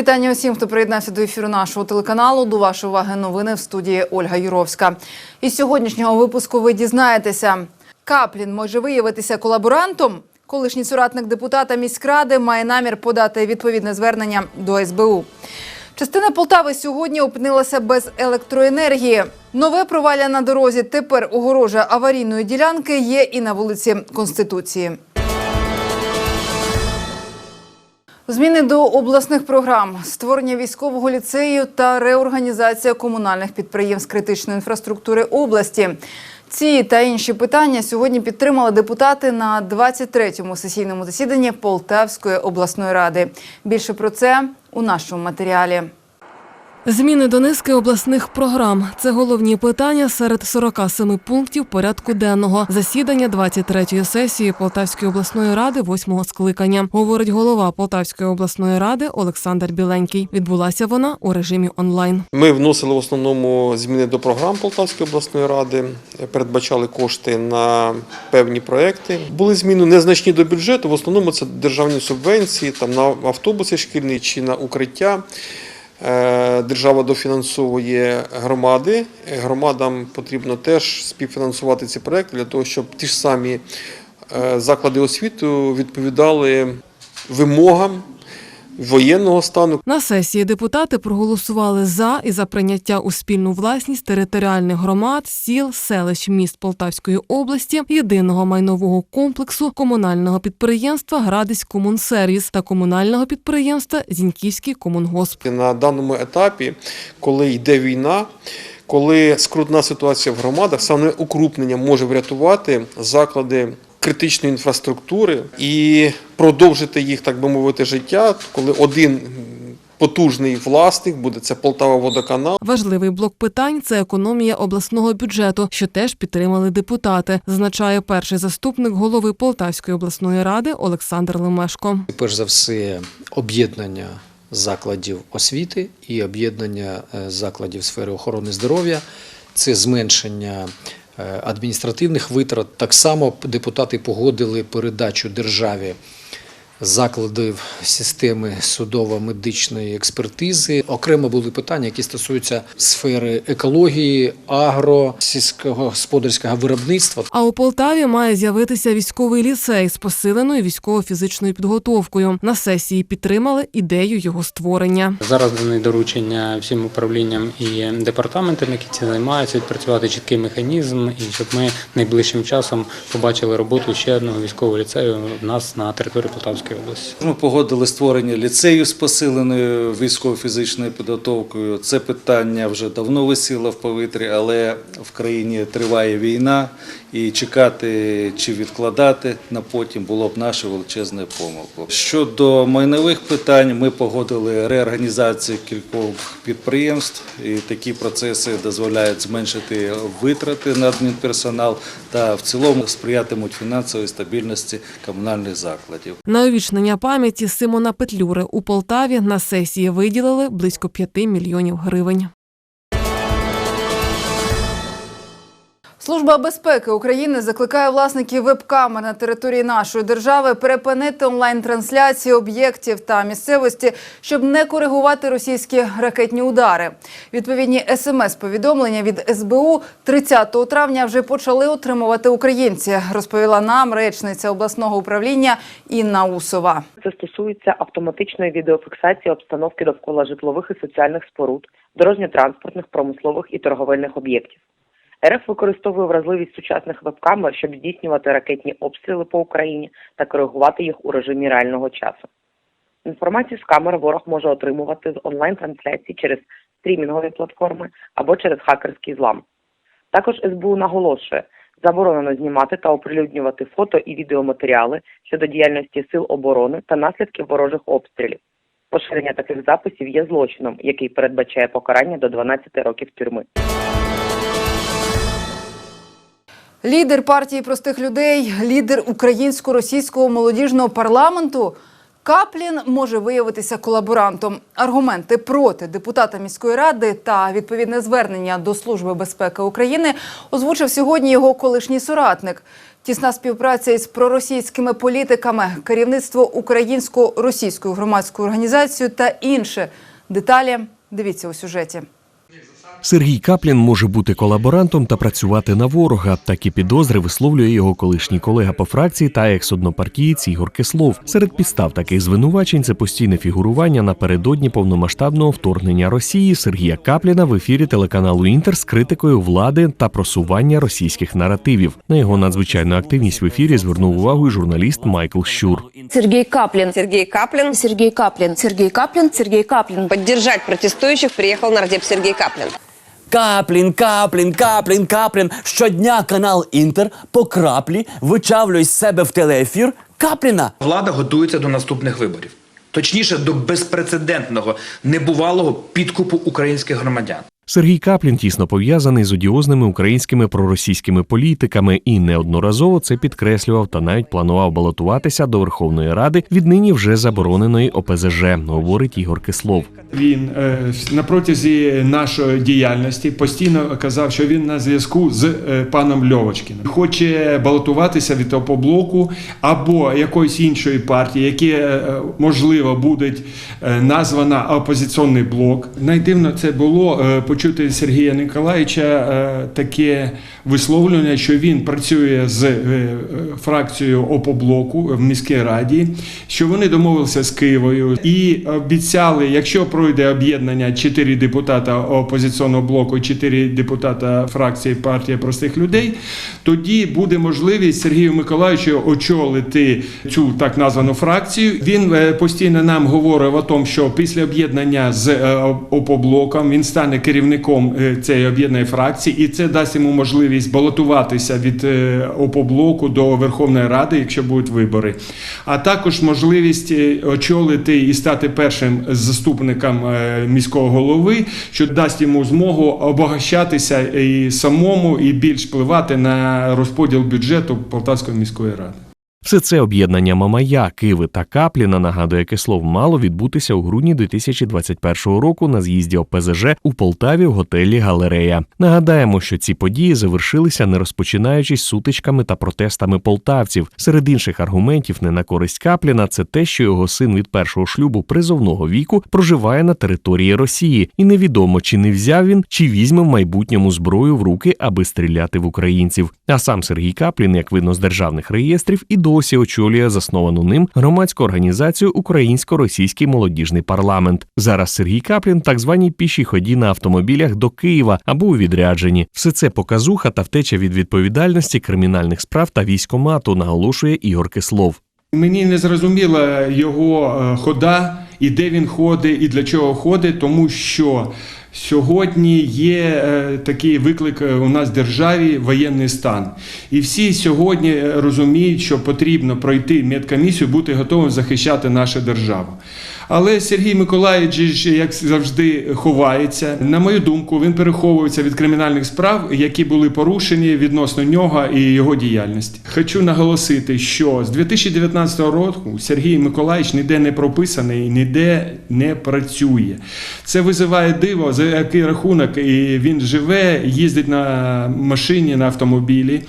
Вітання усім, хто приєднався до ефіру нашого телеканалу. До вашої уваги новини в студії Ольга Юровська. Із сьогоднішнього випуску ви дізнаєтеся, Каплін може виявитися колаборантом. Колишній соратник депутата міськради має намір подати відповідне звернення до СБУ. Частина Полтави сьогодні опинилася без електроенергії. Нове провалля на дорозі тепер огорожа аварійної ділянки є і на вулиці Конституції. Зміни до обласних програм, створення військового ліцею та реорганізація комунальних підприємств критичної інфраструктури області. Ці та інші питання сьогодні підтримали депутати на 23-му сесійному засіданні Полтавської обласної ради. Більше про це у нашому матеріалі. Зміни до низки обласних програм це головні питання серед 47 пунктів порядку денного засідання 23-ї сесії Полтавської обласної ради, 8-го скликання, говорить голова Полтавської обласної ради Олександр Біленький. Відбулася вона у режимі онлайн. Ми вносили в основному зміни до програм Полтавської обласної ради, передбачали кошти на певні проекти. Були зміни незначні до бюджету. В основному це державні субвенції, там на автобуси шкільні чи на укриття. Е, Держава дофінансовує громади. Громадам потрібно теж співфінансувати ці проекти для того, щоб ті ж самі е, заклади освіти відповідали вимогам воєнного стану, На сесії депутати проголосували за і за прийняття у спільну власність територіальних громад, сіл, селищ, міст Полтавської області, єдиного майнового комплексу комунального підприємства Градись Комунсервіс та комунального підприємства Зіньківський комунгосп. на даному етапі, коли йде війна, коли скрутна ситуація в громадах, саме укрупнення може врятувати заклади критичної інфраструктури і продовжити їх, так би мовити, життя, коли один потужний власник буде це Полтава Водоканал. Важливий блок питань це економія обласного бюджету, що теж підтримали депутати, зазначає перший заступник голови Полтавської обласної ради Олександр Лемешко. Перш за все, об'єднання закладів освіти і об'єднання е, закладів сфери охорони здоров'я, це зменшення адміністративних витрат. Так само депутати погодили передачу державі закладів системи судово-медичної експертизи. Окремо були питання, які стосуються сфери екології, агро, сільськогосподарського виробництва. А у Полтаві має з'явитися військовий ліцей з посиленою військово-фізичною підготовкою. На сесії підтримали ідею його створення. Зараз дані доручення всім управлінням і департаментам, які цим займаються, відпрацювати чіткий механізм, і щоб ми найближчим часом побачили роботу ще одного військового ліцею у нас на території Полтавської області. Ми погодили створення ліцею з посиленою військово-фізичною підготовкою. Це питання вже давно висіло в повітрі, але в країні триває війна, і чекати чи відкладати на потім було б нашою величезною помилкою. Щодо майнових питань, ми погодили реорганізацію кількох підприємств, і такі процеси дозволяють зменшити витрати на адмінперсонал та в цілому сприятимуть фінансовій стабільності комунальних закладів. На увічнення пам'яті Симона Петлюри у Полтаві на сесії виділили близько 5 мільйонів гривень. Служба безпеки України закликає власників веб-камер на території нашої держави перепинити онлайн-трансляції об'єктів та місцевості, щоб не коригувати російські ракетні удари. Відповідні смс-повідомлення від СБУ 30 травня вже почали отримувати українці, розповіла нам речниця обласного управління Інна Усова. Це стосується автоматичної відеофіксації обстановки довкола житлових і соціальних споруд, дорожньо-транспортних, промислових і торговельних об'єктів. РФ використовує вразливість сучасних веб-камер, щоб здійснювати ракетні обстріли по Україні та коригувати їх у режимі реального часу. Інформацію з камер ворог може отримувати з онлайн-трансляцій через стрімінгові платформи або через хакерський злам. Також СБУ наголошує, заборонено знімати та оприлюднювати фото і відеоматеріали щодо діяльності сил оборони та наслідків ворожих обстрілів. Поширення таких записів є злочином, який передбачає покарання до 12 років тюрми. Лідер партії простих людей, лідер українсько-російського молодіжного парламенту. Каплін може виявитися колаборантом. Аргументи проти депутата міської ради та відповідне звернення до Служби безпеки України озвучив сьогодні його колишній соратник. Тісна співпраця із проросійськими політиками, керівництво українсько-російською громадською організацією та інше. Деталі дивіться у сюжеті. Сергій Каплін може бути колаборантом та працювати на ворога. Такі підозри висловлює його колишній колега по фракції та екс-однопартієць Ігор Кислов. Серед підстав таких звинувачень це постійне фігурування напередодні повномасштабного вторгнення Росії Сергія Капліна в ефірі телеканалу Інтер з критикою влади та просування російських наративів. На його надзвичайну активність в ефірі звернув увагу і журналіст Майкл Щур. Сергей Каплин. Сергей Каплин. Сергей Каплин. Сергей Каплин. Сергей Каплин. Поддержать протестующих приехал нардеп Сергей Каплин. Каплін, Каплін, Каплін, Каплін. Щодня канал Інтер по краплі вичавлює з себе в телеефір Капліна. Влада готується до наступних виборів, точніше до безпрецедентного, небувалого підкупу українських громадян. Сергій Каплін тісно пов'язаний з одіозними українськими проросійськими політиками і неодноразово це підкреслював та навіть планував балотуватися до Верховної Ради від нині вже забороненої ОПЗЖ, говорить Ігор Кислов. Він е, на протязі нашої діяльності постійно казав, що він на зв'язку з е, паном Льовочкіним. Хоче балотуватися від опоблоку або якоїсь іншої партії, які е, можливо будуть е, названа опозиційний блок. Найдивно це було е, почути Сергія Николаївича е, таке висловлення, що він працює з е, фракцією опоблоку в міській раді, що вони домовилися з Києвою і обіцяли, якщо пройде об'єднання 4 депутата опозиційного блоку, 4 депутата фракції партія простих людей, тоді буде можливість Сергію Миколаївичу очолити цю так названу фракцію. Він е, постійно нам говорив о тому, що після об'єднання з опоблоком він стане керівником е, цієї об'єднаної фракції, і це дасть йому можливість балотуватися від е, опоблоку до Верховної Ради, якщо будуть вибори. А також можливість е, очолити і стати першим заступником міського голови, що дасть йому змогу обогащатися і самому, і більш впливати на розподіл бюджету Полтавської міської ради. Все це об'єднання Мамая, Киви та Капліна, нагадує Кислов, мало відбутися у грудні 2021 року на з'їзді ОПЗЖ у Полтаві в готелі Галерея. Нагадаємо, що ці події завершилися не розпочинаючись сутичками та протестами полтавців. Серед інших аргументів не на користь Капліна це те, що його син від першого шлюбу призовного віку проживає на території Росії, і невідомо чи не взяв він, чи візьме в майбутньому зброю в руки, аби стріляти в українців. А сам Сергій Каплін, як видно з державних реєстрів, і досі очолює засновану ним громадську організацію Українсько-російський молодіжний парламент. Зараз Сергій Каплін так званій пішій ході на автомобілях до Києва або у відрядженні. Все це показуха та втеча від відповідальності кримінальних справ та військомату, наголошує Ігор Кислов. Мені не зрозуміла його е, хода, і де він ходить, і для чого ходить, тому що сьогодні є е, такий виклик е, у нас в державі воєнний стан. І всі сьогодні е, розуміють, що потрібно пройти медкомісію, бути готовим захищати нашу державу. Але Сергій Миколаївич, як завжди, ховається. На мою думку, він переховується від кримінальних справ, які були порушені відносно нього і його діяльності. Хочу наголосити, що з 2019 року Сергій Миколаївич ніде не прописаний, ніде не працює. Це визиває диво, за який рахунок і він живе, їздить на машині, на автомобілі.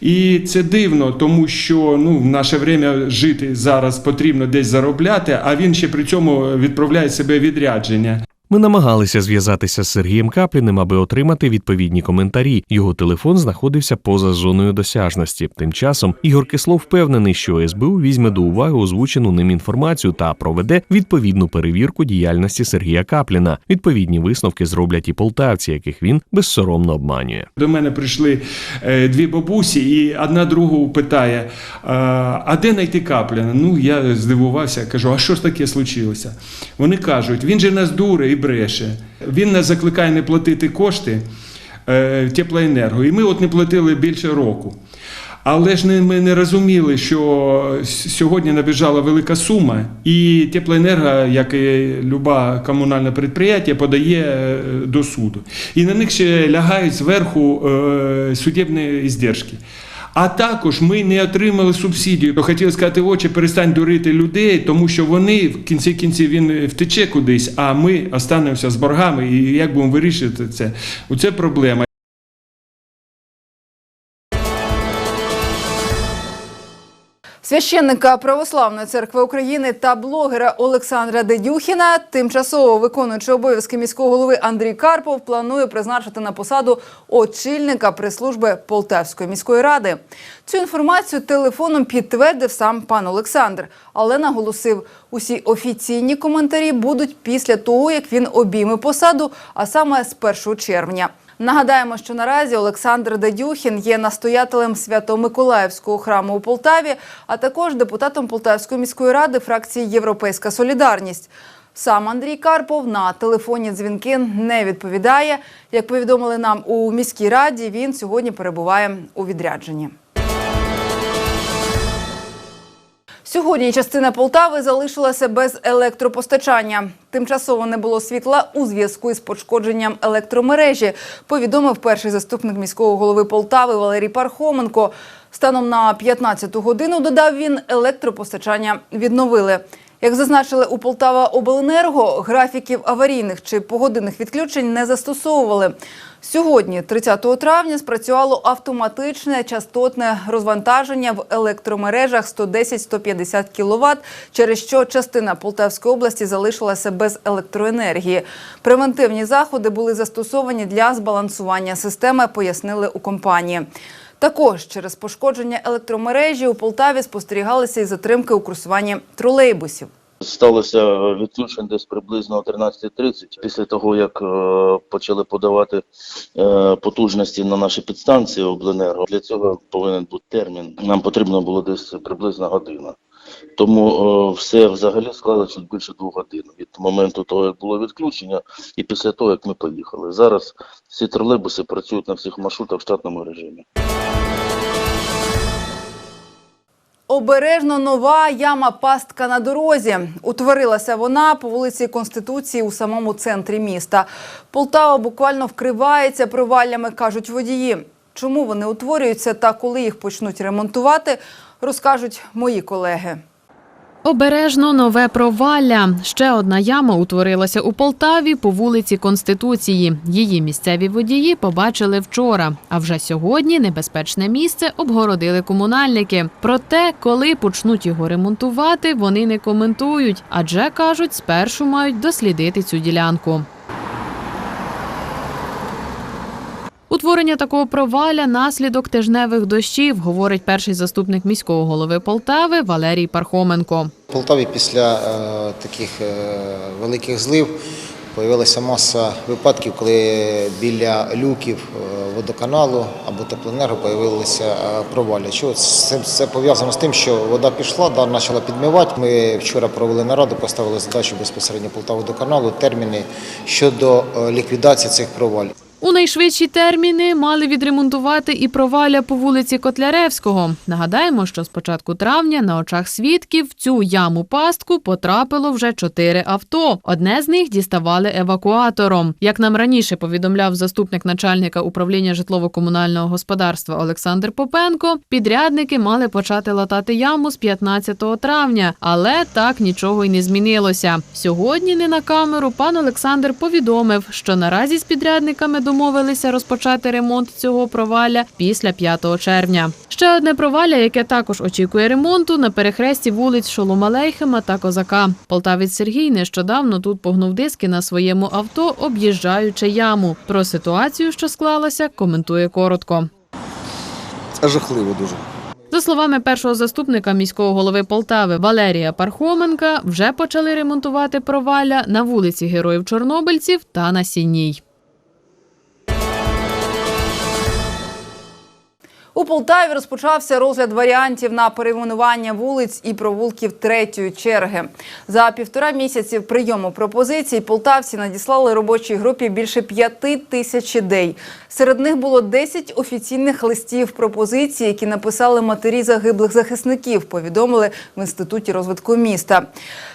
І це дивно, тому що ну, в наше время жити зараз потрібно десь заробляти, а він ще при цьому відправляє себе відрядження. Ми намагалися зв'язатися з Сергієм Капліним, аби отримати відповідні коментарі. Його телефон знаходився поза зоною досяжності. Тим часом Ігор Кислов впевнений, що СБУ візьме до уваги озвучену ним інформацію та проведе відповідну перевірку діяльності Сергія Капліна. Відповідні висновки зроблять і полтавці, яких він безсоромно обманює. До мене прийшли е, дві бабусі, і одна другу питає: а де знайти Капліна? Ну, я здивувався, кажу, а що ж таке случилося? Вони кажуть, він же нас дуре бреше. Він нас закликає не платити кошти е, теплоенерго. І ми от не платили більше року. Але ж ми не розуміли, що сьогодні набіжала велика сума, і теплоенерго, як і люба комунальне підприємство, подає е, до суду. І на них ще лягають зверху е, судебні іздержки. А також ми не отримали субсидію. То Хотів сказати, очі, перестань дурити людей, тому що вони в кінці кінців він втече кудись, а ми останемося з боргами. І як будемо вирішити це? Оце проблема. Священника Православної церкви України та блогера Олександра Дедюхіна, тимчасово виконуючи обов'язки міського голови Андрій Карпов, планує призначити на посаду очільника прес-служби Полтавської міської ради. Цю інформацію телефоном підтвердив сам пан Олександр, але наголосив, усі офіційні коментарі будуть після того, як він обійме посаду, а саме з 1 червня. Нагадаємо, що наразі Олександр Дедюхін є настоятелем Свято-Миколаївського храму у Полтаві, а також депутатом Полтавської міської ради фракції Європейська Солідарність. Сам Андрій Карпов на телефонні дзвінки не відповідає. Як повідомили нам у міській раді, він сьогодні перебуває у відрядженні. Сьогодні частина Полтави залишилася без електропостачання. Тимчасово не було світла у зв'язку із пошкодженням електромережі, повідомив перший заступник міського голови Полтави Валерій Пархоменко. Станом на 15-ту годину, додав він, електропостачання відновили. Як зазначили у Полтава Обленерго, графіків аварійних чи погодинних відключень не застосовували. Сьогодні, 30 травня, спрацювало автоматичне частотне розвантаження в електромережах 110-150 кВт, через що частина Полтавської області залишилася без електроенергії. Превентивні заходи були застосовані для збалансування системи, пояснили у компанії. Також через пошкодження електромережі у Полтаві спостерігалися і затримки у курсуванні тролейбусів. Сталося відключення десь приблизно о 13.30, після того, як е, почали подавати е, потужності на наші підстанції обленерго. Для цього повинен бути термін. Нам потрібно було десь приблизно година. Тому е, все взагалі склало чуть більше двох годин від моменту того, як було відключення, і після того, як ми поїхали. Зараз всі тролейбуси працюють на всіх маршрутах в штатному режимі. Обережно нова яма пастка на дорозі. Утворилася вона по вулиці Конституції у самому центрі міста. Полтава буквально вкривається проваллями, кажуть водії. Чому вони утворюються та коли їх почнуть ремонтувати, розкажуть мої колеги. Обережно нове провалля. Ще одна яма утворилася у Полтаві по вулиці Конституції. Її місцеві водії побачили вчора. А вже сьогодні небезпечне місце обгородили комунальники. Проте, коли почнуть його ремонтувати, вони не коментують, адже кажуть, спершу мають дослідити цю ділянку. Утворення такого проваля наслідок тижневих дощів, говорить перший заступник міського голови Полтави Валерій Пархоменко. В Полтаві після е, таких е, великих злив з'явилася маса випадків, коли біля люків е, водоканалу або теплоенерго з'явилися провалля. Це, пов'язано з тим, що вода пішла, да, почала підмивати. Ми вчора провели нараду, поставили задачу безпосередньо Полтаводоканалу, терміни щодо ліквідації цих провалів. У найшвидші терміни мали відремонтувати і проваля по вулиці Котляревського. Нагадаємо, що з початку травня на очах свідків в цю яму пастку потрапило вже чотири авто. Одне з них діставали евакуатором. Як нам раніше повідомляв заступник начальника управління житлово-комунального господарства Олександр Попенко, підрядники мали почати латати яму з 15 травня, але так нічого й не змінилося. Сьогодні не на камеру пан Олександр повідомив, що наразі з підрядниками домовилися розпочати ремонт цього провалля після 5 червня. Ще одне провалля, яке також очікує ремонту, на перехресті вулиць Шолома Лейхема та Козака. Полтавець Сергій нещодавно тут погнув диски на своєму авто, об'їжджаючи яму. Про ситуацію, що склалася, коментує коротко. Це жахливо дуже. За словами першого заступника міського голови Полтави Валерія Пархоменка, вже почали ремонтувати провалля на вулиці Героїв Чорнобильців та на Сінній. У Полтаві розпочався розгляд варіантів на перейменування вулиць і провулків третьої черги. За півтора місяці прийому пропозицій полтавці надіслали робочій групі більше п'яти тисяч ідей. Серед них було 10 офіційних листів пропозицій, які написали матері загиблих захисників. Повідомили в інституті розвитку міста.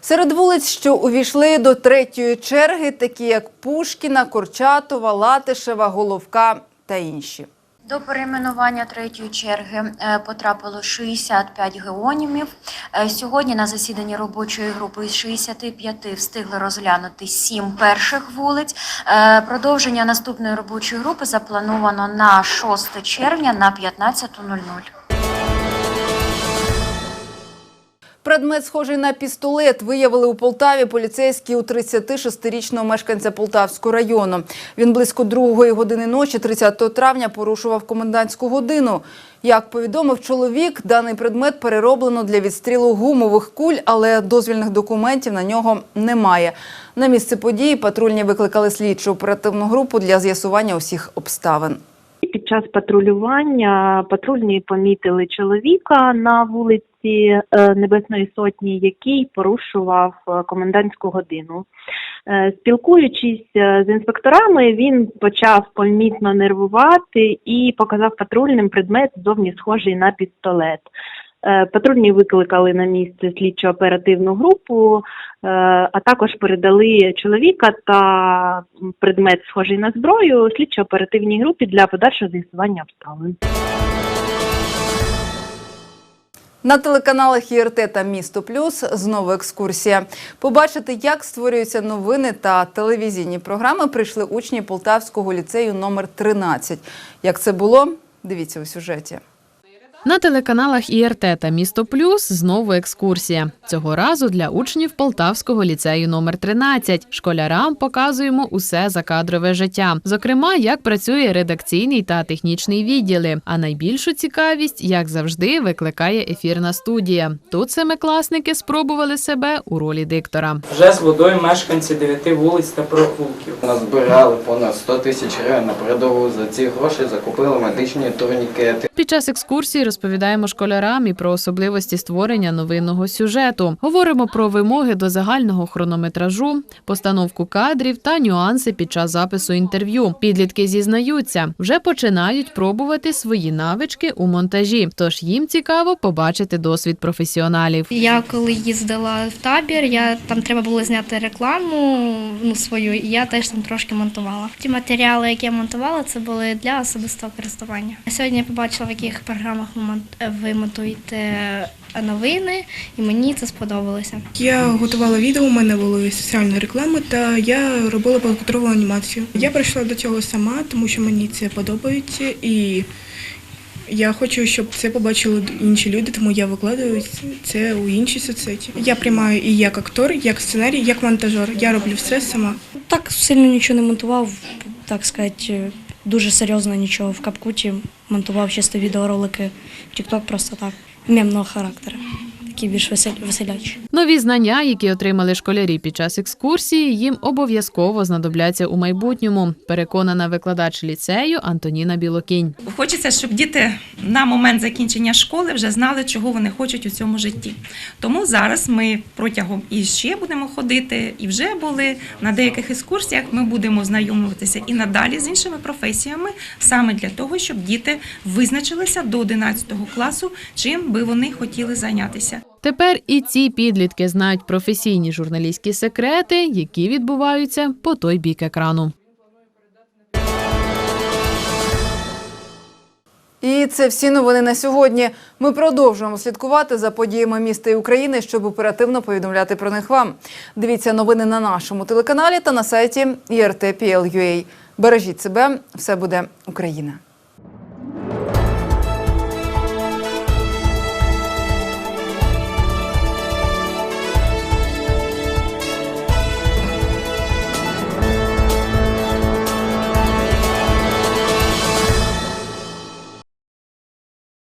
Серед вулиць, що увійшли до третьої черги, такі як Пушкіна, Корчатова, Латишева, Головка та інші. До перейменування третьої черги е, потрапило 65 геонімів. Е, Сьогодні на засіданні робочої групи із 65 встигли розглянути 7 перших вулиць. Е, Продовження наступної робочої групи заплановано на 6 червня на 15.00. Предмет, схожий на пістолет, виявили у Полтаві поліцейські у 36-річного мешканця Полтавського району. Він близько другої години ночі, 30 травня, порушував комендантську годину. Як повідомив чоловік, даний предмет перероблено для відстрілу гумових куль, але дозвільних документів на нього немає. На місце події патрульні викликали слідчу оперативну групу для з'ясування усіх обставин. Під час патрулювання патрульні помітили чоловіка на вулиці е, Небесної Сотні, який порушував е, комендантську годину. Е, Спілкуючись з інспекторами, він почав помітно нервувати і показав патрульним предмет зовні схожий на пістолет. Е, Патрульні викликали на місце слідчо-оперативну групу, е, а також передали чоловіка та предмет, схожий на зброю, слідчо-оперативній групі для подальшого з'ясування обставин. На телеканалах ІРТ та Місто Плюс знову екскурсія. Побачити, як створюються новини та телевізійні програми, прийшли учні Полтавського ліцею номер 13. Як це було? Дивіться у сюжеті. На телеканалах ІРТ та Місто Плюс знову екскурсія. Цього разу для учнів Полтавського ліцею номер 13. Школярам показуємо усе закадрове життя. Зокрема, як працює редакційний та технічний відділи. А найбільшу цікавість, як завжди, викликає ефірна студія. Тут семикласники спробували себе у ролі диктора. Вже з водою мешканці дев'яти вулиць та провулків. Назбирали понад 100 тисяч гривень на передову. За ці гроші закупили медичні турнікети. Під час екскурсії розповідаємо школярам і про особливості створення новинного сюжету. Говоримо про вимоги до загального хронометражу, постановку кадрів та нюанси під час запису інтерв'ю. Підлітки зізнаються, вже починають пробувати свої навички у монтажі. Тож їм цікаво побачити досвід професіоналів. Я коли їздила в табір, я там треба було зняти рекламу ну, свою, і я теж там трошки монтувала. Ті матеріали, які я монтувала, це були для особистого користування. Сьогодні я побачила, в яких програмах ви мон- монтуєте новини, і мені це сподобалося. Я готувала відео, у мене були соціальні реклами, та я робила комп'ютерову анімацію. Я прийшла до цього сама, тому що мені це подобається, і я хочу, щоб це побачили інші люди, тому я викладаю це у інші соцсеті. Я приймаю і як актор, як сценарій, як монтажер. Я роблю все сама. Так сильно нічого не монтував, так сказати, дуже серйозно нічого в капкуті. Монтував чисто відеоролики в TikTok просто так, мемного характеру, такі більш веселячі. Нові знання, які отримали школярі під час екскурсії, їм обов'язково знадобляться у майбутньому. Переконана викладач ліцею Антоніна Білокінь. Хочеться, щоб діти на момент закінчення школи вже знали, чого вони хочуть у цьому житті. Тому зараз ми протягом і ще будемо ходити, і вже були на деяких екскурсіях. Ми будемо знайомитися і надалі з іншими професіями, саме для того, щоб діти визначилися до 11 класу, чим би вони хотіли зайнятися. Тепер і ці підлітки знають професійні журналістські секрети, які відбуваються по той бік екрану. І це всі новини на сьогодні. Ми продовжуємо слідкувати за подіями міста і України, щоб оперативно повідомляти про них вам. Дивіться новини на нашому телеканалі та на сайті IRT.PL.UA. Бережіть себе, все буде Україна.